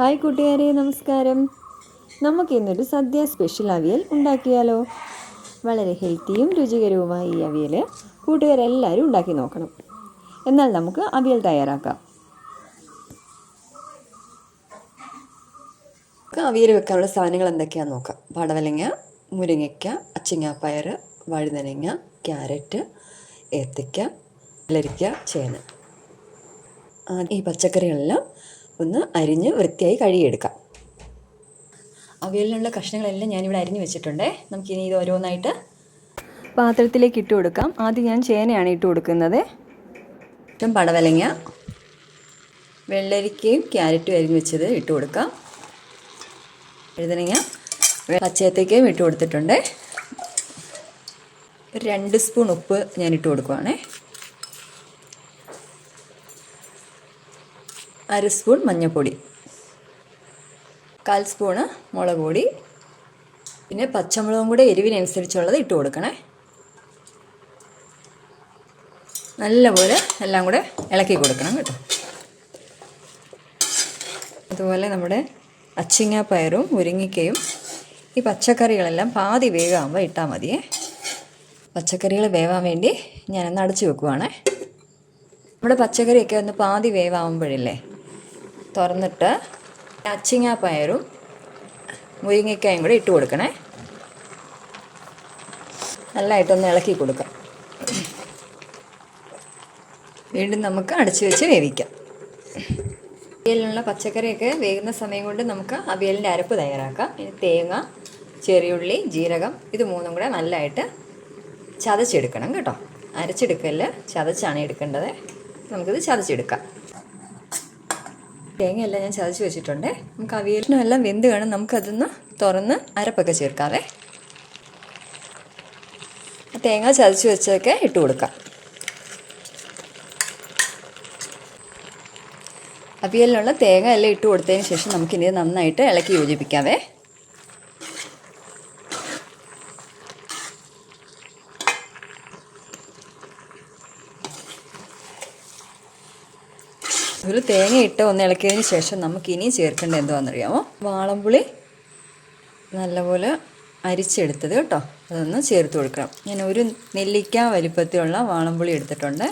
Hi കൂട്ടുകാരെ നമസ്കാരം. നമുക്ക് ഇന്നൊരു സദ്യ സ്പെഷ്യൽ അവിയൽ ഉണ്ടാക്കിയാലോ? വളരെ ഹെൽത്തിയും രുചികരവുമായ ഈ അവിയൽ കൂട്ടുകാരെല്ലാവരും ഉണ്ടാക്കി നോക്കണം. എന്നാൽ നമുക്ക് അവിയൽ തയ്യാറാക്കാം. അവിയൽ വെക്കാനുള്ള സാധനങ്ങൾ എന്തൊക്കെയാണെന്ന് നോക്കാം. പടവലങ്ങ മുരിങ്ങയ്ക്ക അച്ചിങ്ങാപ്പയർ വഴുതനങ്ങ ക്യാരറ്റ് ഏത്തയ്ക്ക വെള്ളരിക്ക ചേന. ഈ പച്ചക്കറികളെല്ലാം ഒന്ന് അരിഞ്ഞ് വൃത്തിയായി കഴുകിയെടുക്കാം. അവയിലുള്ള കഷ്ണങ്ങളെല്ലാം ഞാനിവിടെ അരിഞ്ഞ് വെച്ചിട്ടുണ്ടേ. നമുക്കിനി ഇത് ഓരോന്നായിട്ട് പാത്രത്തിലേക്ക് ഇട്ട് കൊടുക്കാം. ആദ്യം ഞാൻ ചേനയാണ് ഇട്ട് കൊടുക്കുന്നത്. ഇപ്പം പടവലങ്ങ വെള്ളരിക്കയും ക്യാരറ്റും അരിഞ്ഞ് വെച്ചത് ഇട്ട് കൊടുക്കാം. എഴുതനങ്ങ പച്ചയത്തേക്കയും ഇട്ട് കൊടുത്തിട്ടുണ്ട്. ഒരു രണ്ട് സ്പൂൺ ഉപ്പ് ഞാൻ ഇട്ട് കൊടുക്കുവാണേ. അര സ്പൂൺ മഞ്ഞൾപ്പൊടി. കാൽ സ്പൂണ് മുളക് പൊടി. പിന്നെ പച്ചമുളകും കൂടെ എരിവിനനുസരിച്ചുള്ളത് ഇട്ട് കൊടുക്കണേ. നല്ലപോലെ എല്ലാം കൂടെ ഇളക്കി കൊടുക്കണം കേട്ടോ. അതുപോലെ നമ്മുടെ അച്ചിങ്ങ പയറും മുരിങ്ങിക്കയും ഈ പച്ചക്കറികളെല്ലാം പാതി വേഗമാകുമ്പോൾ ഇട്ടാൽ മതിയേ. പച്ചക്കറികൾ വേവാൻ വേണ്ടി ഞാനൊന്ന് അടച്ചു വെക്കുവാണേ. നമ്മുടെ പച്ചക്കറിയൊക്കെ ഒന്ന് പാതി വേവാകുമ്പോഴില്ലേ തുറന്നിട്ട് അച്ചിങ്ങാ പയറും മുരിങ്ങയ്ക്കായും കൂടെ ഇട്ട് കൊടുക്കണേ. നല്ലതായിട്ടൊന്ന് ഇളക്കി കൊടുക്കാം. വീണ്ടും നമുക്ക് അടച്ചു വെച്ച് വേവിക്കാം. അവിയലിനുള്ള പച്ചക്കറിയൊക്കെ വേകുന്ന സമയം കൊണ്ട് നമുക്ക് അവിയലിന്റെ അരപ്പ് തയ്യാറാക്കാം. ഇനി തേങ്ങ ചെറിയുള്ളി ജീരകം ഇത് മൂന്നും കൂടെ നല്ലതായിട്ട് ചതച്ചെടുക്കണം കേട്ടോ. അരച്ചെടുക്കൽ ചതച്ചാണ് എടുക്കേണ്ടത്. നമുക്കിത് ചതച്ചെടുക്കാം. തേങ്ങയെല്ലാം ഞാൻ ചതച്ച് വെച്ചിട്ടുണ്ട്. നമുക്ക് അവിയലിനും എല്ലാം വെന്ത് വേണം നമുക്കതൊന്ന് തുറന്ന് അരപ്പൊക്കെ ചേർക്കാവേ. തേങ്ങ ചതച്ച് വെച്ചൊക്കെ ഇട്ട് കൊടുക്കാം. അവിയലിനുള്ള തേങ്ങ എല്ലാം ഇട്ട് കൊടുത്തതിന് ശേഷം നമുക്കിനി നന്നായിട്ട് ഇളക്കി യോജിപ്പിക്കാവേ. ഒരു തേങ്ങ ഇട്ട് ഒന്ന് ഇളക്കിയതിന് ശേഷം നമുക്ക് ഇനി ചേർക്കേണ്ടത് എന്താണെന്നറിയാമോ? വാളംപുളി നല്ലപോലെ അരിച്ചെടുത്തത് കേട്ടോ. അതൊന്ന് ചേർത്ത് കൊടുക്കണം. ഞാൻ ഒരു നെല്ലിക്ക വലിപ്പത്തിലുള്ള വാളംപുളി എടുത്തിട്ടുണ്ട്.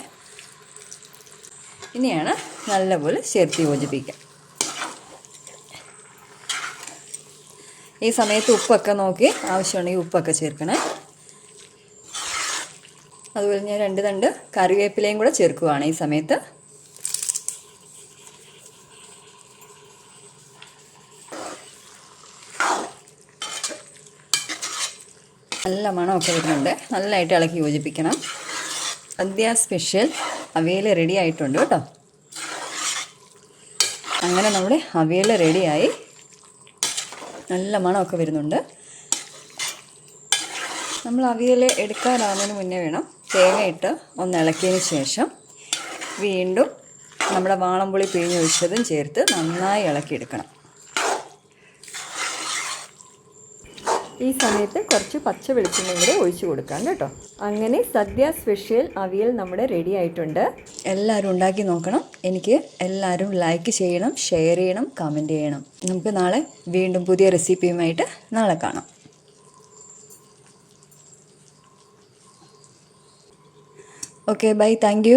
ഇനിയാണ് നല്ലപോലെ ചേർത്ത് യോജിപ്പിക്കുക. ഈ സമയത്ത് ഉപ്പൊക്കെ നോക്കി ആവശ്യമുണ്ടെങ്കിൽ ഉപ്പൊക്കെ ചേർക്കണേ. അതുപോലെ ഞാൻ രണ്ട് തണ്ട് കറിവേപ്പിലയും കൂടെ ചേർക്കുകയാണ് ഈ സമയത്ത്. നല്ല മണമൊക്കെ വരുന്നുണ്ട്. നല്ലതായിട്ട് ഇളക്കി യോജിപ്പിക്കണം. സദ്യ സ്പെഷ്യൽ അവയിൽ റെഡി ആയിട്ടുണ്ട് കേട്ടോ. അങ്ങനെ നമ്മുടെ അവയിൽ റെഡിയായി നല്ല മണമൊക്കെ വരുന്നുണ്ട്. നമ്മൾ അവിയൽ എടുക്കാനാവുന്നതിന് മുന്നേ വേണം തേങ്ങയിട്ട് ഒന്ന് ഇളക്കിയതിന് ശേഷം വീണ്ടും നമ്മുടെ വാളംപുളി പിഴിഞ്ഞൊഴിച്ചതും ചേർത്ത് നന്നായി ഇളക്കിയെടുക്കണം. ഈ സമയത്ത് കുറച്ച് പച്ച വെളിച്ചെണ്ണ കൂടെ ഒഴിച്ചു കൊടുക്കാം കേട്ടോ. അങ്ങനെ സദ്യ സ്പെഷ്യൽ അവിയൽ നമ്മുടെ റെഡി ആയിട്ടുണ്ട്. എല്ലാവരും ഉണ്ടാക്കി നോക്കണം. എനിക്ക് എല്ലാവരും ലൈക്ക് ചെയ്യണം ഷെയർ ചെയ്യണം കമന്റ് ചെയ്യണം. നമുക്ക് നാളെ വീണ്ടും പുതിയ റെസിപ്പിയുമായിട്ട് നാളെ കാണാം. Okay bye thank